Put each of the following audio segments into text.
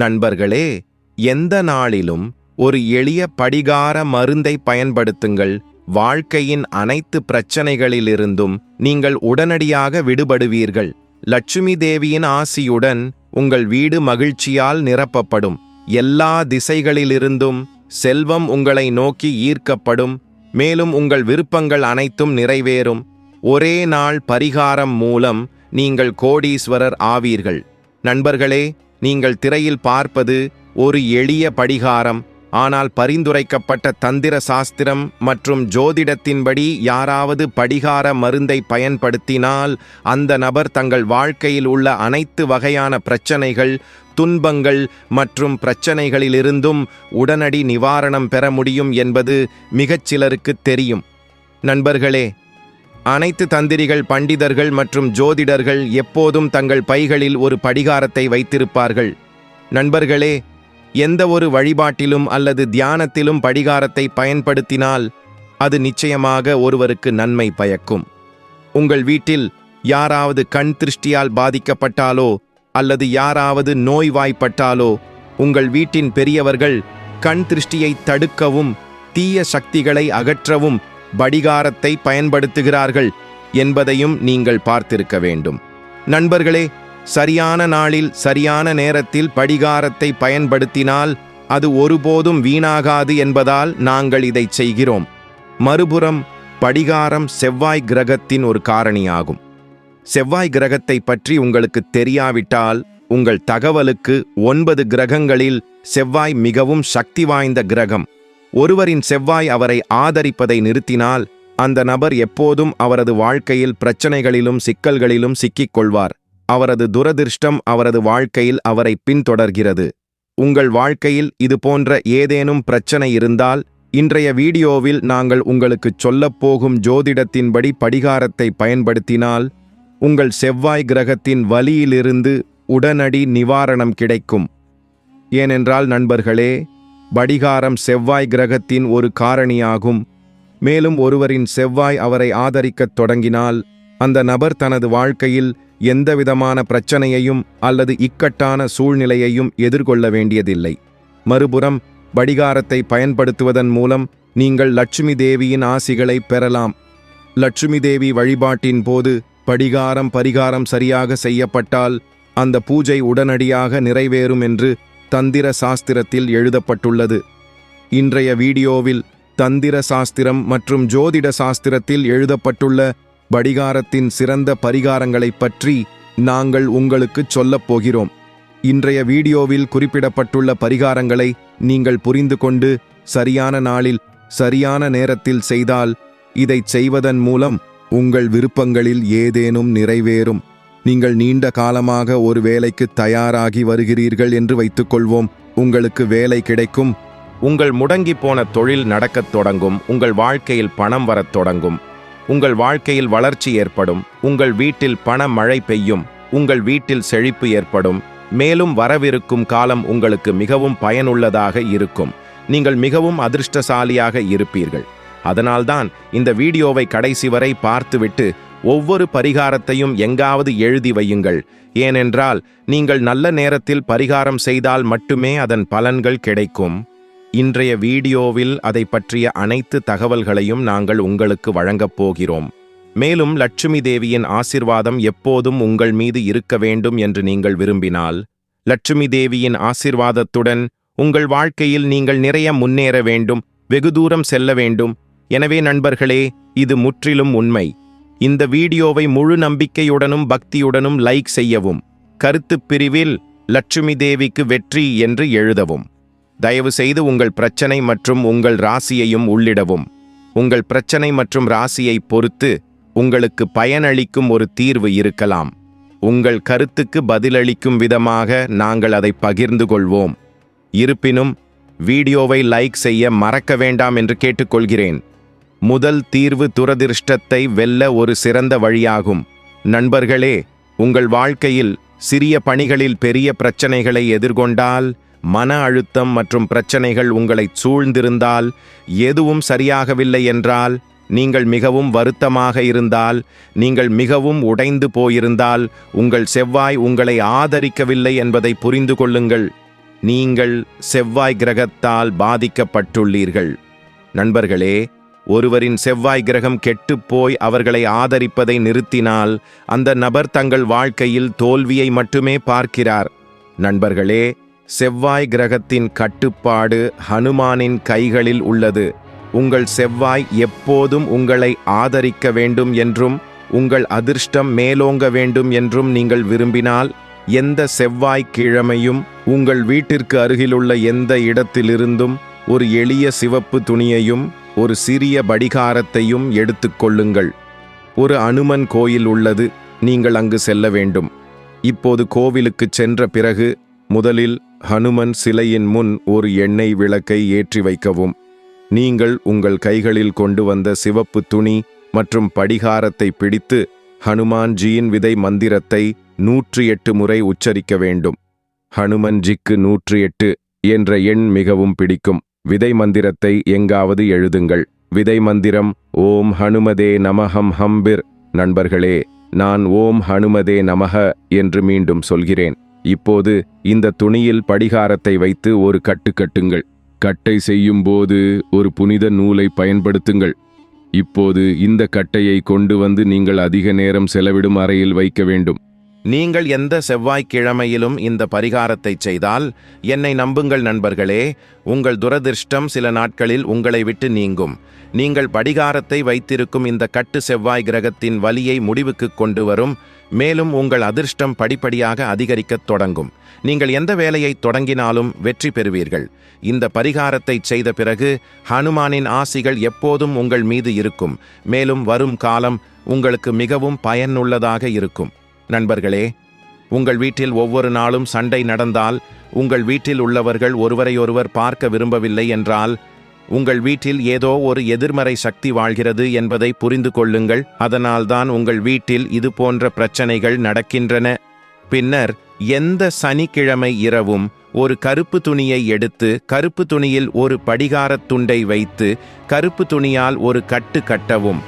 நண்பர்களே எந்த நாளிலும் ஒரு எளிய படிகார மருந்தை பயன்படுத்துங்கள். வாழ்க்கையின் அனைத்து பிரச்சனைகளிலிருந்தும் நீங்கள் உடனடியாக விடுபடுவீர்கள். லட்சுமி தேவியின் ஆசியுடன் உங்கள் வீடு மகிழ்ச்சியால் நிரப்பப்படும். எல்லா திசைகளிலிருந்தும் செல்வம் உங்களை நோக்கி ஈர்க்கப்படும். மேலும் உங்கள் விருப்பங்கள் அனைத்தும் நிறைவேறும். ஒரே நாள் பரிகாரம் மூலம் நீங்கள் கோடீஸ்வரர் ஆவீர்கள். நண்பர்களே நீங்கள் திரையில் பார்ப்பது ஒரு எளிய படிகாரம். ஆனால் பரிந்துரைக்கப்பட்ட தந்திர சாஸ்திரம் மற்றும் ஜோதிடத்தின்படி யாராவது படிகார மருந்தை பயன்படுத்தினால் அந்த நபர் தங்கள் வாழ்க்கையில் உள்ள அனைத்து வகையான பிரச்சனைகள் துன்பங்கள் மற்றும் பிரச்சனைகளிலிருந்தும் உடனடி நிவாரணம் பெற முடியும் என்பது மிகச்சிலருக்கு தெரியும். நண்பர்களே அனைத்து தந்திரிகள் பண்டிதர்கள் மற்றும் ஜோதிடர்கள் எப்போதும் தங்கள் பைகளில் ஒரு படிகாரத்தை வைத்திருப்பார்கள். நண்பர்களே எந்த ஒரு வழிபாட்டிலும் அல்லது தியானத்திலும் படிகாரத்தை பயன்படுத்தினால் அது நிச்சயமாக ஒருவருக்கு நன்மை பயக்கும். உங்கள் வீட்டில் யாராவது கண் திருஷ்டியால் பாதிக்கப்பட்டாலோ அல்லது யாராவது நோய்வாய்ப்பட்டாலோ உங்கள் வீட்டின் பெரியவர்கள் கண் திருஷ்டியை தடுக்கவும் தீய சக்திகளை அகற்றவும் வடிகாரத்தை பயன்படுத்துகிறார்கள் என்பதையும் நீங்கள் பார்த்திருக்க வேண்டும். நண்பர்களே சரியான நாளில் சரியான நேரத்தில் படிகாரத்தை பயன்படுத்தினால் அது ஒருபோதும் வீணாகாது என்பதால் நாங்கள் இதை செய்கிறோம். மறுபுறம் படிகாரம் செவ்வாய் கிரகத்தின் ஒரு காரணியாகும். செவ்வாய் கிரகத்தை பற்றி உங்களுக்கு தெரியாவிட்டால் உங்கள் தகவலுக்கு ஒன்பது கிரகங்களில் செவ்வாய் மிகவும் சக்தி வாய்ந்த கிரகம். ஒருவரின் செவ்வாய் அவரை ஆதரிப்பதை நிறுத்தினால் அந்த நபர் எப்போதும் அவரது வாழ்க்கையில் பிரச்சனைகளிலும் சிக்கல்களிலும் சிக்கிக் கொள்வார் அவரது துரதிர்ஷ்டம் அவரது வாழ்க்கையில் அவரை பின்தொடர்கிறது. உங்கள் வாழ்க்கையில் இது போன்ற ஏதேனும் பிரச்சனை இருந்தால் இன்றைய வீடியோவில் நாங்கள் உங்களுக்குச் சொல்லப் போகும் ஜோதிடத்தின்படி படிகாரத்தை பயன்படுத்தினால் உங்கள் செவ்வாய் கிரகத்தின் வலியிலிருந்து உடனடி நிவாரணம் கிடைக்கும். ஏனென்றால் நண்பர்களே படிகாரம் செவ்வாய் கிரகத்தின் ஒரு காரணியாகும். மேலும் ஒருவரின் செவ்வாய் அவரை ஆதரிக்கத் தொடங்கினால் அந்த நபர் தனது வாழ்க்கையில் எந்தவிதமான பிரச்சனையையும் அல்லது இக்கட்டான சூழ்நிலையையும் எதிர்கொள்ள வேண்டியதில்லை. மறுபுறம் படிகாரத்தை பயன்படுத்துவதன் மூலம் நீங்கள் லட்சுமி தேவியின் ஆசிகளை பெறலாம். லட்சுமி தேவி வழிபாட்டின் போது படிகாரம் பரிகாரம் சரியாக செய்யப்பட்டால் அந்த பூஜை உடனடியாக நிறைவேறும் என்று தந்திர சாஸ்திரத்தில் எழுதப்பட்டுள்ளது. இன்றைய வீடியோவில் தந்திர சாஸ்திரம் மற்றும் ஜோதிட சாஸ்திரத்தில் எழுதப்பட்டுள்ள படிகாரத்தின் சிறந்த பரிகாரங்களைப் பற்றி நாங்கள் உங்களுக்குச் சொல்லப் போகிறோம். இன்றைய வீடியோவில் குறிப்பிடப்பட்டுள்ள பரிகாரங்களை நீங்கள் புரிந்து கொண்டு சரியான நாளில் சரியான நேரத்தில் செய்தால் இதைச் செய்வதன் மூலம் உங்கள் விருப்பங்களில் ஏதேனும் நிறைவேறும். நீங்கள் நீண்ட காலமாக ஒரு வேலைக்கு தயாராகி வருகிறீர்கள் என்று வைத்துக்கொள்வோம். உங்களுக்கு வேலை கிடைக்கும். உங்கள் முடங்கி போன தொழில் நடக்கத் தொடங்கும். உங்கள் வாழ்க்கையில் பணம் வரத் தொடங்கும். உங்கள் வாழ்க்கையில் வளர்ச்சி ஏற்படும். உங்கள் வீட்டில் பண மழை பெய்யும். உங்கள் வீட்டில் செழிப்பு ஏற்படும். மேலும் வரவிருக்கும் காலம் உங்களுக்கு மிகவும் பயனுள்ளதாக இருக்கும். நீங்கள் மிகவும் அதிர்ஷ்டசாலியாக இருப்பீர்கள். அதனால்தான் இந்த வீடியோவை கடைசி வரை பார்த்துவிட்டு ஒவ்வொரு பரிகாரத்தையும் எங்காவது எழுதி வையுங்கள். ஏனென்றால் நீங்கள் நல்ல நேரத்தில் பரிகாரம் செய்தால் மட்டுமே அதன் பலன்கள் கிடைக்கும். இன்றைய வீடியோவில் அதை பற்றிய அனைத்து தகவல்களையும் நாங்கள் உங்களுக்கு வழங்கப் போகிறோம். மேலும் லட்சுமி தேவியின் ஆசிர்வாதம் எப்போதும் உங்கள் மீது இருக்க வேண்டும் என்று நீங்கள் விரும்பினால் லட்சுமி தேவியின் ஆசிர்வாதத்துடன் உங்கள் வாழ்க்கையில் நீங்கள் நிறைய முன்னேற வேண்டும் வெகு தூரம் செல்ல வேண்டும். எனவே நண்பர்களே இது முற்றிலும் உண்மை. இந்த வீடியோவை முழு நம்பிக்கையுடனும் பக்தியுடனும் லைக் செய்யவும் கருத்துப் பிரிவில் லட்சுமி தேவிக்கு வெற்றி என்று எழுதவும். தயவு செய்து உங்கள் பிரச்சனை மற்றும் உங்கள் ராசியையும் உள்ளிடவும். உங்கள் பிரச்சனை மற்றும் ராசியை பொறுத்து உங்களுக்கு பயனளிக்கும் ஒரு தீர்வு இருக்கலாம். உங்கள் கருத்துக்கு பதிலளிக்கும் விதமாக நாங்கள் அதை பகிர்ந்து கொள்வோம். இருப்பினும் வீடியோவை லைக் செய்ய மறக்க வேண்டாம் என்று கேட்டுக்கொள்கிறேன். முதல் தீர்வு துரதிர்ஷ்டத்தை வெல்ல ஒரு சிறந்த வழியாகும். நண்பர்களே உங்கள் வாழ்க்கையில் சிறிய பணிகளில் பெரிய பிரச்சனைகளை எதிர்கொண்டால் மன அழுத்தம் மற்றும் பிரச்சனைகள் உங்களை சூழ்ந்திருந்தால் எதுவும் சரியாகவில்லை என்றால் நீங்கள் மிகவும் வருத்தமாக இருந்தால் நீங்கள் மிகவும் உடைந்து போயிருந்தால் உங்கள் செவ்வாய் உங்களை ஆதரிக்கவில்லை என்பதை புரிந்து கொள்ளுங்கள். நீங்கள் செவ்வாய் கிரகத்தால் பாதிக்கப்பட்டுள்ளீர்கள். நண்பர்களே ஒருவரின் செவ்வாய் கிரகம் கெட்டுப்போய் அவர்களை ஆதரிப்பதை நிறுத்தினால் அந்த நபர் தங்கள் வாழ்க்கையில் தோல்வியை மட்டுமே பார்க்கிறார். நண்பர்களே செவ்வாய் கிரகத்தின் கட்டுப்பாடு ஹனுமானின் கைகளில் உள்ளது. உங்கள் செவ்வாய் எப்போதும் உங்களை ஆதரிக்க வேண்டும் என்றும் உங்கள் அதிர்ஷ்டம் மேலோங்க வேண்டும் என்றும் நீங்கள் விரும்பினால் எந்த செவ்வாய் கிழமையும் உங்கள் வீட்டிற்கு அருகிலுள்ள எந்த இடத்திலிருந்தும் ஒரு எளிய சிவப்பு துணியையும் ஒரு சிறிய படிகாரத்தையும் எடுத்துக்கொள்ளுங்கள் ஒரு அனுமன் கோயில் உள்ளது நீங்கள் அங்கு செல்ல வேண்டும். இப்போது கோவிலுக்குச் சென்ற பிறகு முதலில் ஹனுமன் சிலையின் முன் ஒரு எண்ணெய் விளக்கை ஏற்றி வைக்கவும். நீங்கள் உங்கள் கைகளில் கொண்டு வந்த சிவப்பு துணி மற்றும் படிகாரத்தை பிடித்து ஹனுமான்ஜியின் விதை மந்திரத்தை நூற்றி எட்டு முறை உச்சரிக்க வேண்டும். ஹனுமன்ஜிக்கு நூற்றி எட்டு என்ற எண் மிகவும் பிடிக்கும். விதை மந்திரத்தை எங்காவது எழுதுங்கள். விதை மந்திரம் ஓம் ஹனுமதே நமஹம் ஹம்பிர். நண்பர்களே நான் ஓம் ஹனுமதே நமக என்று மீண்டும் சொல்கிறேன். இப்போது இந்த துணியில் படிகாரத்தை வைத்து ஒரு கட்டு கட்டுங்கள். கட்டை செய்யும்போது ஒரு புனித நூலை பயன்படுத்துங்கள். இப்போது இந்த கட்டையை கொண்டு வந்து நீங்கள் அதிக நேரம் செலவிடும் அறையில் வைக்க வேண்டும். நீங்கள் எந்த செவ்வாய்க்கிழமையிலும் இந்த பரிகாரத்தை செய்தால் என்னை நம்புங்கள் நண்பர்களே உங்கள் துரதிர்ஷ்டம் சில நாட்களில் உங்களை விட்டு நீங்கும். நீங்கள் படிகாரத்தை வைத்திருக்கும் இந்த கட்டு செவ்வாய் கிரகத்தின் வலியை முடிவுக்கு கொண்டு வரும் மேலும் உங்கள் அதிர்ஷ்டம் படிப்படியாக அதிகரிக்கத் தொடங்கும். நீங்கள் எந்த வேலையை தொடங்கினாலும் வெற்றி பெறுவீர்கள். இந்த பரிகாரத்தை செய்த பிறகு ஹனுமானின் ஆசிகள் எப்போதும் உங்கள் மீது இருக்கும் மேலும் வரும் காலம் உங்களுக்கு மிகவும் பயனுள்ளதாக இருக்கும். நண்பர்களே உங்கள் வீட்டில் ஒவ்வொரு நாளும் சண்டை நடந்தால் உங்கள் வீட்டில் உள்ளவர்கள் ஒருவரையொருவர் பார்க்க விரும்பவில்லை என்றால் உங்கள் வீட்டில் ஏதோ ஒரு எதிர்மறை சக்தி வாழ்கிறது என்பதை புரிந்து கொள்ளுங்கள். அதனால்தான் உங்கள் வீட்டில் இது போன்ற பிரச்சனைகள் நடக்கின்றன. பின்னர் எந்த சனிக்கிழமை இரவும் ஒரு கருப்பு துணியை எடுத்து கருப்பு துணியில் ஒரு படிகாரத் துண்டை வைத்து கருப்பு துணியால் ஒரு கட்டு கட்டவும்.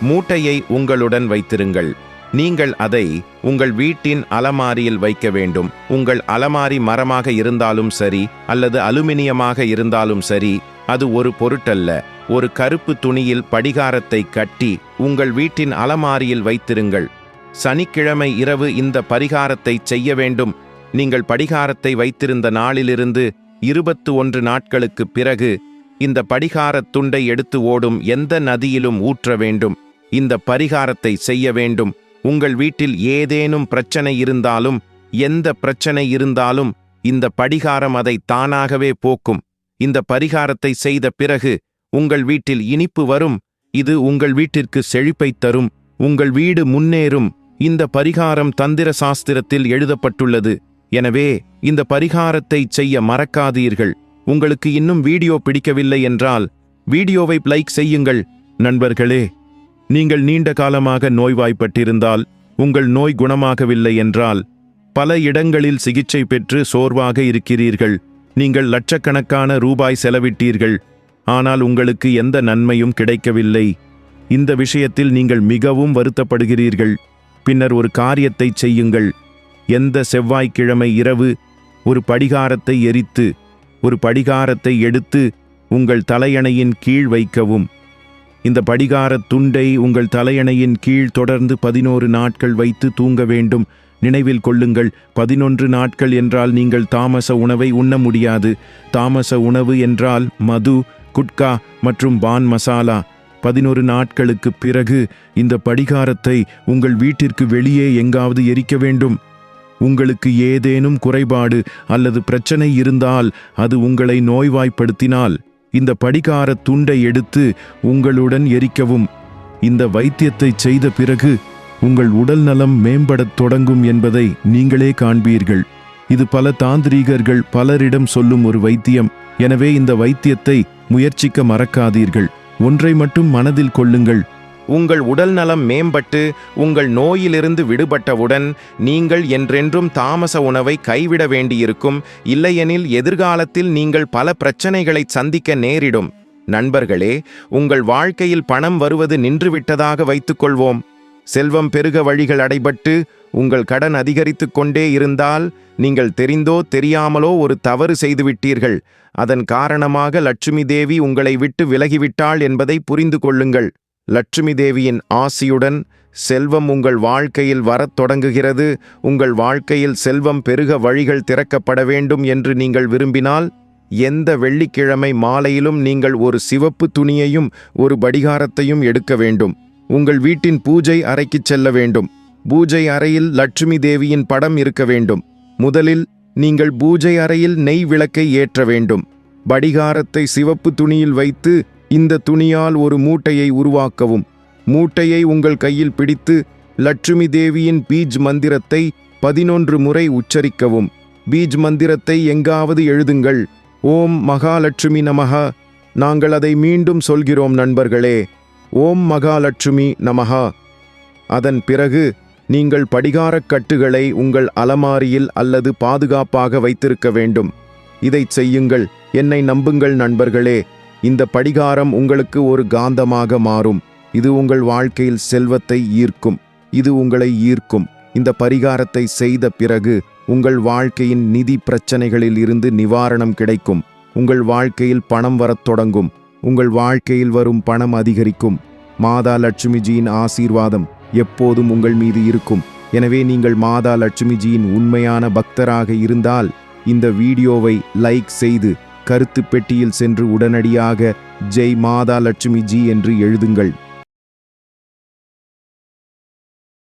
மூட்டையை உங்களுடன் வைத்திருங்கள். நீங்கள் அதை உங்கள் வீட்டின் அலமாரியில் வைக்க வேண்டும். உங்கள் அலமாரி மரமாக இருந்தாலும் சரி அல்லது அலுமினியமாக இருந்தாலும் சரி அது ஒரு பொருட்டல்ல. ஒரு கருப்பு துணியில் படிகாரத்தை கட்டி உங்கள் வீட்டின் அலமாரியில் வைத்திருங்கள். சனிக்கிழமை இரவு இந்த பரிகாரத்தை செய்ய வேண்டும். நீங்கள் படிகாரத்தை வைத்திருந்த நாளிலிருந்து இருபத்து ஒன்று நாட்களுக்கு பிறகு இந்த படிகாரத் துண்டை எடுத்து ஓடும் எந்த நதியிலும் ஊற்ற வேண்டும். இந்த பரிகாரத்தை செய்ய வேண்டும். உங்கள் வீட்டில் ஏதேனும் பிரச்சனை இருந்தாலும் எந்த பிரச்சனை இருந்தாலும் இந்த படிகாரம் அதை தானாகவே போக்கும். இந்த பரிகாரத்தை செய்த பிறகு உங்கள் வீட்டில் இனிப்பு வரும் இது உங்கள் வீட்டிற்கு செழிப்பைத் தரும் உங்கள் வீடு முன்னேறும். இந்த பரிகாரம் தந்திர சாஸ்திரத்தில் எழுதப்பட்டுள்ளது. எனவே இந்த பரிகாரத்தை செய்ய மறக்காதீர்கள். உங்களுக்கு இன்னும் வீடியோ பிடிக்கவில்லை என்றால் வீடியோவை லைக் செய்யுங்கள். நண்பர்களே. நீங்கள் நீண்ட காலமாக நோய்வாய்ப்பட்டிருந்தால் உங்கள் நோய் குணமாகவில்லை என்றால் பல இடங்களில் சிகிச்சை பெற்று சோர்வாக இருக்கிறீர்கள். நீங்கள் லட்சக்கணக்கான ரூபாய் செலவிட்டீர்கள். ஆனால் உங்களுக்கு எந்த நன்மையும் கிடைக்கவில்லை. இந்த விஷயத்தில் நீங்கள் மிகவும் வருத்தப்படுகிறீர்கள். பின்னர் ஒரு காரியத்தை செய்யுங்கள். எந்த செவ்வாய்க்கிழமை இரவு ஒரு படிகாரத்தை எரித்து ஒரு படிகாரத்தை எடுத்து உங்கள் தலையணையின் கீழ் வைக்கவும். இந்த படிகாரத் துண்டை உங்கள் தலையணையின் கீழ் தொடர்ந்து பதினோரு நாட்கள் வைத்து தூங்க வேண்டும். நினைவில் கொள்ளுங்கள் பதினொன்று நாட்கள் என்றால் நீங்கள் தாமச உணவை உண்ண முடியாது. தாமச உணவு என்றால் மது குட்கா மற்றும் பான் மசாலா. பதினொரு நாட்களுக்கு பிறகு இந்த படிகாரத்தை உங்கள் வீட்டிற்கு வெளியே எங்காவது எரிக்க வேண்டும். உங்களுக்கு ஏதேனும் குறைபாடு அல்லது பிரச்சனை இருந்தால் அது உங்களை நோய்வாய்ப்படுத்தினால். இந்த படிகார துண்டை எடுத்து உங்களுடன் எரிக்கவும். இந்த வைத்தியத்தை செய்த பிறகு உங்கள் உடல் நலம் மேம்படத் தொடங்கும் என்பதை நீங்களே காண்பீர்கள். இது பல தாந்திரீகர்கள் பலரிடம் சொல்லும் ஒரு வைத்தியம். எனவே இந்த வைத்தியத்தை முயற்சிக்க மறக்காதீர்கள். ஒன்றை மட்டும் மனதில் கொள்ளுங்கள். உங்கள் உடல் நலம் மேம்பட்டு உங்கள் நோயிலிருந்து விடுபட்டவுடன் நீங்கள் என்றென்றும் தாமச உணவை கைவிட வேண்டியிருக்கும். இல்லையெனில் எதிர்காலத்தில் நீங்கள் பல பிரச்சனைகளை சந்திக்க நேரிடும். நண்பர்களே உங்கள் வாழ்க்கையில் பணம் வருவது நின்றுவிட்டதாக வைத்துக்கொள்வோம். செல்வம் பெருக வழிகள் அடைபட்டு உங்கள் கடன் அதிகரித்து கொண்டே இருந்தால் நீங்கள் தெரிந்தோ தெரியாமலோ ஒரு தவறு செய்துவிட்டீர்கள். அதன் காரணமாக லட்சுமி தேவி உங்களை விட்டு விலகிவிட்டாள் என்பதை புரிந்து கொள்ளுங்கள். லட்சுமி தேவியின் ஆசியுடன் செல்வம் உங்கள் வாழ்க்கையில் வரத் தொடங்குகிறது. உங்கள் வாழ்க்கையில் செல்வம் பெருக வழிகள் திறக்கப்பட வேண்டும் என்று நீங்கள் விரும்பினால் எந்த வெள்ளிக்கிழமை மாலையிலும் நீங்கள் ஒரு சிவப்பு துணியையும் ஒரு படிகாரத்தையும் எடுக்க வேண்டும். உங்கள் வீட்டின் பூஜை அறைக்குச் செல்ல வேண்டும். பூஜை அறையில் லட்சுமி தேவியின் படம் இருக்க வேண்டும். முதலில் நீங்கள் பூஜை அறையில் நெய் விளக்கை ஏற்ற வேண்டும். படிகாரத்தை சிவப்பு துணியில் வைத்து இந்த துணியால் ஒரு மூட்டையை உருவாக்கவும். மூட்டையை உங்கள் கையில் பிடித்து லட்சுமி தேவியின் பீஜ் மந்திரத்தை பதினொன்று முறை உச்சரிக்கவும். பீஜ் மந்திரத்தை எங்காவது எழுதுங்கள். ஓம் மகாலட்சுமி நமக நாங்கள் அதை மீண்டும் சொல்கிறோம் நண்பர்களே. ஓம் மகாலட்சுமி நமஹா. அதன் பிறகு நீங்கள் படிகாரக் கட்டுகளை உங்கள் அலமாரியில் அல்லது பாதுகாப்பாக வைத்திருக்க வேண்டும். இதைச் செய்யுங்கள். என்னை நம்புங்கள் நண்பர்களே. இந்த படிகாரம் உங்களுக்கு ஒரு காந்தமாக மாறும். இது உங்கள் வாழ்க்கையில் செல்வத்தை ஈர்க்கும். இது உங்களை ஈர்க்கும். இந்த பரிகாரத்தை செய்த பிறகு உங்கள் வாழ்க்கையின் நிதி பிரச்சனைகளில் இருந்து நிவாரணம் கிடைக்கும். உங்கள் வாழ்க்கையில் பணம் வரத் தொடங்கும். உங்கள் வாழ்க்கையில் வரும் பணம் அதிகரிக்கும். மாதா லட்சுமிஜியின் ஆசீர்வாதம் எப்போதும் உங்கள் மீது இருக்கும். எனவே நீங்கள் மாதா லட்சுமிஜியின் உண்மையான பக்தராக இருந்தால் இந்த வீடியோவை லைக் செய்து கருத்து பெட்டியில் சென்று உடனடியாக ஜெய் மாதா லட்சுமி ஜி என்று எழுதுங்கள்.